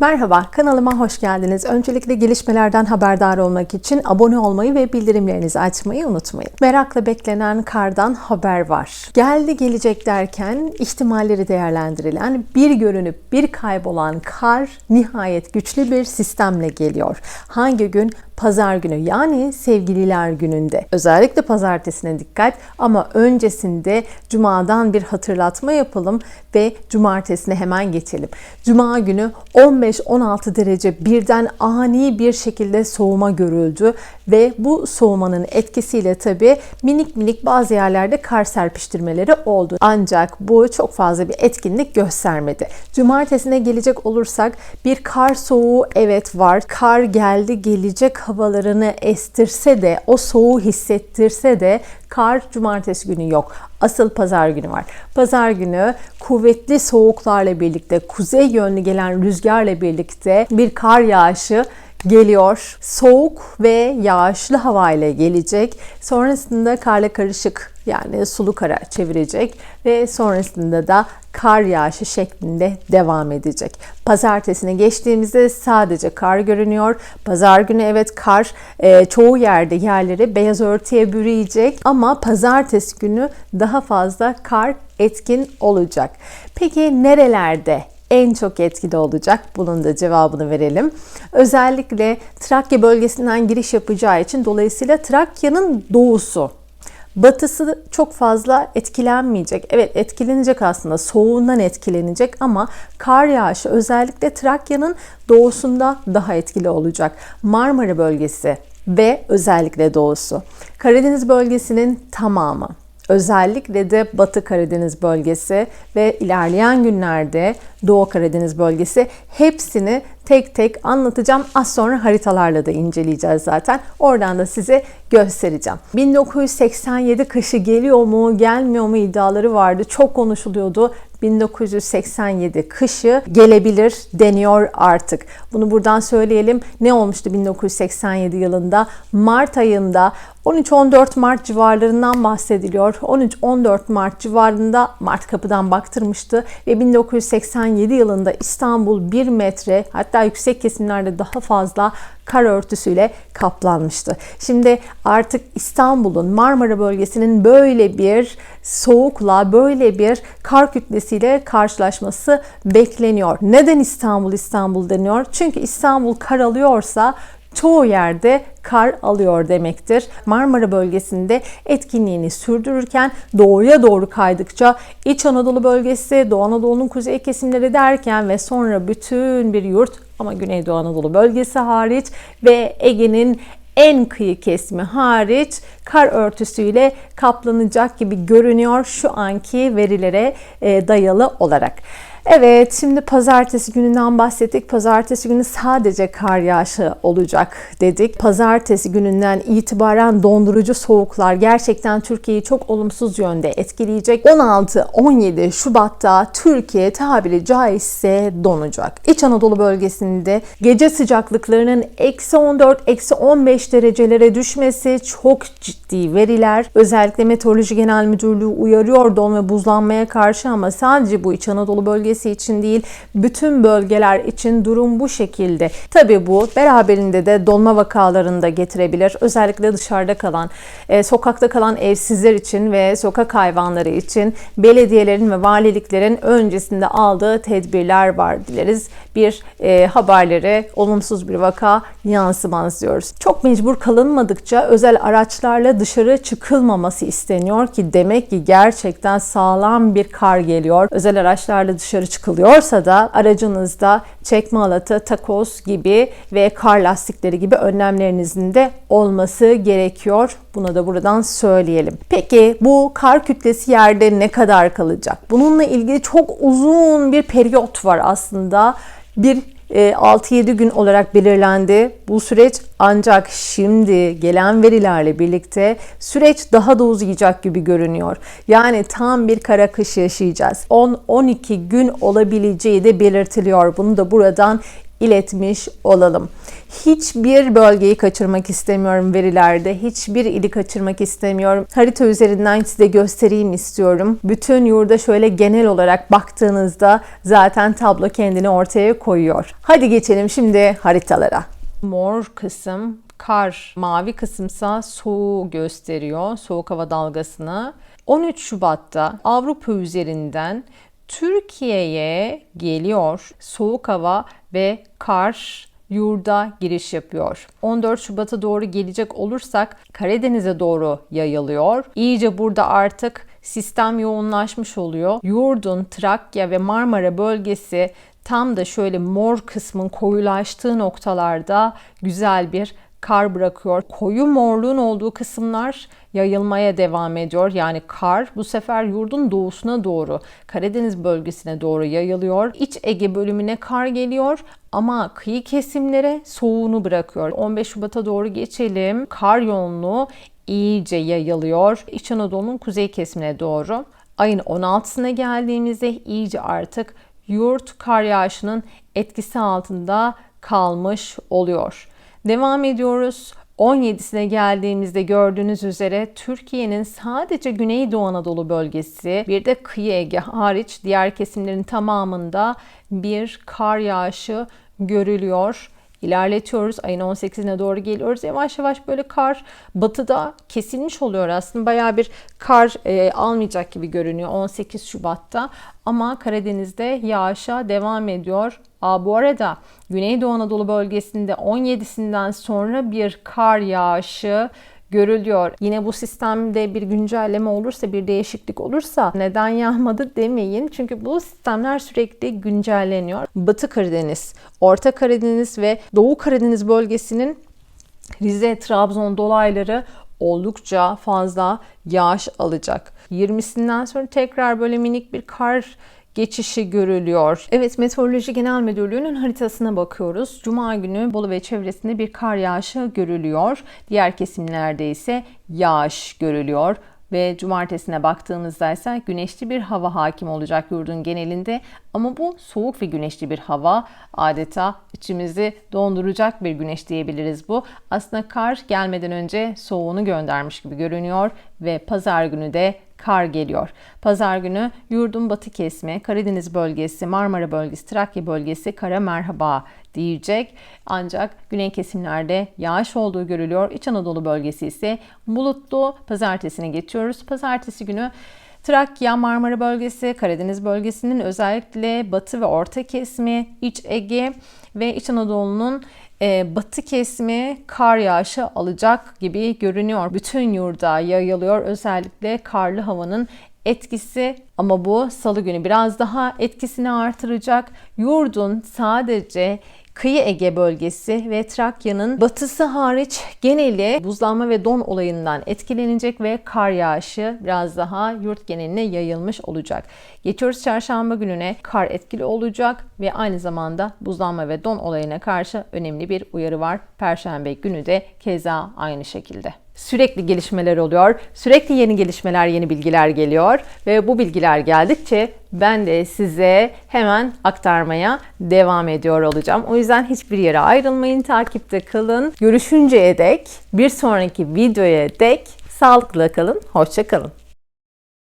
Merhaba, kanalıma hoş geldiniz. Öncelikle gelişmelerden haberdar olmak için abone olmayı ve bildirimlerinizi açmayı unutmayın. Merakla beklenen kardan haber var. Geldi gelecek derken ihtimalleri değerlendirilen, bir görünüp bir kaybolan kar nihayet güçlü bir sistemle geliyor. Hangi gün? Pazar günü yani sevgililer gününde. Özellikle pazartesine dikkat ama öncesinde cumadan bir hatırlatma yapalım ve cumartesine hemen geçelim. Cuma günü 15-16 derece birden ani bir şekilde soğuma görüldü ve bu soğumanın etkisiyle tabi minik minik bazı yerlerde kar serpiştirmeleri oldu. Ancak bu çok fazla bir etkinlik göstermedi. Cumartesine gelecek olursak bir kar soğuğu evet var. Kar geldi gelecek havalarını estirse de o soğuğu hissettirse de kar cumartesi günü yok. Asıl pazar günü var. Pazar günü kuvvetli soğuklarla birlikte kuzey yönlü gelen rüzgarla birlikte bir kar yağışı geliyor. Soğuk ve yağışlı hava ile gelecek. Sonrasında karla karışık yani sulu kara çevirecek ve sonrasında da kar yağışı şeklinde devam edecek. Pazartesine geçtiğimizde sadece kar görünüyor. Pazar günü evet kar e, çoğu yerde yerleri beyaz örtüye bürüyecek ama pazartesi günü daha fazla kar etkin olacak. Peki nerelerde en çok etkili olacak? Bunun da cevabını verelim. Özellikle Trakya bölgesinden giriş yapacağı için dolayısıyla Trakya'nın doğusu Batısı çok fazla etkilenmeyecek. Evet etkilenecek aslında soğuğundan etkilenecek ama kar yağışı özellikle Trakya'nın doğusunda daha etkili olacak. Marmara bölgesi ve özellikle doğusu. Karadeniz bölgesinin tamamı özellikle de Batı Karadeniz bölgesi ve ilerleyen günlerde Doğu Karadeniz bölgesi hepsini tek tek anlatacağım. Az sonra haritalarla da inceleyeceğiz zaten. Oradan da size göstereceğim. 1987 kışı geliyor mu, gelmiyor mu iddiaları vardı. Çok konuşuluyordu. 1987 kışı gelebilir deniyor artık. Bunu buradan söyleyelim. Ne olmuştu 1987 yılında? Mart ayında 13-14 Mart civarlarından bahsediliyor. 13-14 Mart civarında Mart kapıdan baktırmıştı ve 1987 yılında İstanbul 1 metre hatta yüksek kesimlerde daha fazla kar örtüsüyle kaplanmıştı. Şimdi artık İstanbul'un Marmara bölgesinin böyle bir soğukla, böyle bir kar kütlesiyle karşılaşması bekleniyor. Neden İstanbul İstanbul deniyor? Çünkü İstanbul kar alıyorsa çoğu yerde kar alıyor demektir. Marmara bölgesinde etkinliğini sürdürürken doğuya doğru kaydıkça İç Anadolu bölgesi, Doğu Anadolu'nun kuzey kesimleri derken ve sonra bütün bir yurt ama Güneydoğu Anadolu bölgesi hariç ve Ege'nin en kıyı kesimi hariç kar örtüsüyle kaplanacak gibi görünüyor şu anki verilere dayalı olarak. Evet, şimdi pazartesi gününden bahsettik. Pazartesi günü sadece kar yağışı olacak dedik. Pazartesi gününden itibaren dondurucu soğuklar gerçekten Türkiye'yi çok olumsuz yönde etkileyecek. 16-17 Şubat'ta Türkiye tabiri caizse donacak. İç Anadolu bölgesinde gece sıcaklıklarının eksi 14, eksi 15 derecelere düşmesi çok ciddi veriler. Özellikle Meteoroloji Genel Müdürlüğü uyarıyor don ve buzlanmaya karşı ama sadece bu İç Anadolu bölgesi bölgesi için değil, bütün bölgeler için durum bu şekilde. Tabii bu beraberinde de donma vakalarını da getirebilir. Özellikle dışarıda kalan, e, sokakta kalan evsizler için ve sokak hayvanları için belediyelerin ve valiliklerin öncesinde aldığı tedbirler var dileriz. Bir e, haberlere olumsuz bir vaka yansımaz diyoruz. Çok mecbur kalınmadıkça özel araçlarla dışarı çıkılmaması isteniyor ki demek ki gerçekten sağlam bir kar geliyor. Özel araçlarla dışarı dışarı çıkılıyorsa da aracınızda çekme alatı, takoz gibi ve kar lastikleri gibi önlemlerinizin de olması gerekiyor. Bunu da buradan söyleyelim. Peki bu kar kütlesi yerde ne kadar kalacak? Bununla ilgili çok uzun bir periyot var aslında. Bir 6-7 e, gün olarak belirlendi. Bu süreç ancak şimdi gelen verilerle birlikte süreç daha da uzayacak gibi görünüyor. Yani tam bir kara kış yaşayacağız. 10-12 gün olabileceği de belirtiliyor. Bunu da buradan iletmiş olalım. Hiçbir bölgeyi kaçırmak istemiyorum verilerde. Hiçbir ili kaçırmak istemiyorum. Harita üzerinden size göstereyim istiyorum. Bütün yurda şöyle genel olarak baktığınızda zaten tablo kendini ortaya koyuyor. Hadi geçelim şimdi haritalara. Mor kısım kar, mavi kısımsa soğuğu gösteriyor, soğuk hava dalgasını. 13 Şubat'ta Avrupa üzerinden Türkiye'ye geliyor soğuk hava ve kar yurda giriş yapıyor. 14 Şubat'a doğru gelecek olursak Karadeniz'e doğru yayılıyor. İyice burada artık sistem yoğunlaşmış oluyor. Yurdun Trakya ve Marmara bölgesi tam da şöyle mor kısmın koyulaştığı noktalarda güzel bir kar bırakıyor. Koyu morluğun olduğu kısımlar yayılmaya devam ediyor. Yani kar bu sefer yurdun doğusuna doğru, Karadeniz bölgesine doğru yayılıyor. İç Ege bölümüne kar geliyor ama kıyı kesimlere soğuğunu bırakıyor. 15 Şubat'a doğru geçelim. Kar yoğunluğu iyice yayılıyor. İç Anadolu'nun kuzey kesimine doğru. Ayın 16'sına geldiğimizde iyice artık yurt kar yağışının etkisi altında kalmış oluyor. Devam ediyoruz. 17'sine geldiğimizde gördüğünüz üzere Türkiye'nin sadece Güneydoğu Anadolu bölgesi bir de kıyı Ege hariç diğer kesimlerin tamamında bir kar yağışı görülüyor. İlerletiyoruz. Ayın 18'ine doğru geliyoruz. Yavaş yavaş böyle kar batıda kesilmiş oluyor aslında. Baya bir kar e, almayacak gibi görünüyor 18 Şubat'ta. Ama Karadeniz'de yağışa devam ediyor. Aa, bu arada Güneydoğu Anadolu bölgesinde 17'sinden sonra bir kar yağışı görülüyor. Yine bu sistemde bir güncelleme olursa, bir değişiklik olursa neden yağmadı demeyin. Çünkü bu sistemler sürekli güncelleniyor. Batı Karadeniz, Orta Karadeniz ve Doğu Karadeniz bölgesinin Rize, Trabzon dolayları oldukça fazla yağış alacak. 20'sinden sonra tekrar böyle minik bir kar geçişi görülüyor. Evet Meteoroloji Genel Müdürlüğü'nün haritasına bakıyoruz. Cuma günü Bolu ve çevresinde bir kar yağışı görülüyor. Diğer kesimlerde ise yağış görülüyor ve cumartesine baktığımızda ise güneşli bir hava hakim olacak yurdun genelinde. Ama bu soğuk ve güneşli bir hava adeta içimizi donduracak bir güneş diyebiliriz bu. Aslında kar gelmeden önce soğuğunu göndermiş gibi görünüyor ve pazar günü de kar geliyor. Pazar günü yurdun batı kesimi, Karadeniz bölgesi, Marmara bölgesi, Trakya bölgesi kara merhaba diyecek. Ancak güney kesimlerde yağış olduğu görülüyor. İç Anadolu bölgesi ise bulutlu. Pazartesine geçiyoruz. Pazartesi günü Trakya, Marmara bölgesi, Karadeniz bölgesinin özellikle batı ve orta kesimi, iç Ege ve İç Anadolu'nun e, batı kesimi kar yağışı alacak gibi görünüyor. Bütün yurda yayılıyor. Özellikle karlı havanın etkisi ama bu salı günü biraz daha etkisini artıracak. Yurdun sadece Kıyı Ege bölgesi ve Trakya'nın batısı hariç geneli buzlanma ve don olayından etkilenecek ve kar yağışı biraz daha yurt geneline yayılmış olacak. Geçiyoruz çarşamba gününe kar etkili olacak ve aynı zamanda buzlanma ve don olayına karşı önemli bir uyarı var. Perşembe günü de keza aynı şekilde. Sürekli gelişmeler oluyor. Sürekli yeni gelişmeler, yeni bilgiler geliyor ve bu bilgiler geldikçe ben de size hemen aktarmaya devam ediyor olacağım. O yüzden hiçbir yere ayrılmayın, takipte kalın. Görüşünceye dek, bir sonraki videoya dek sağlıklı kalın, hoşça kalın.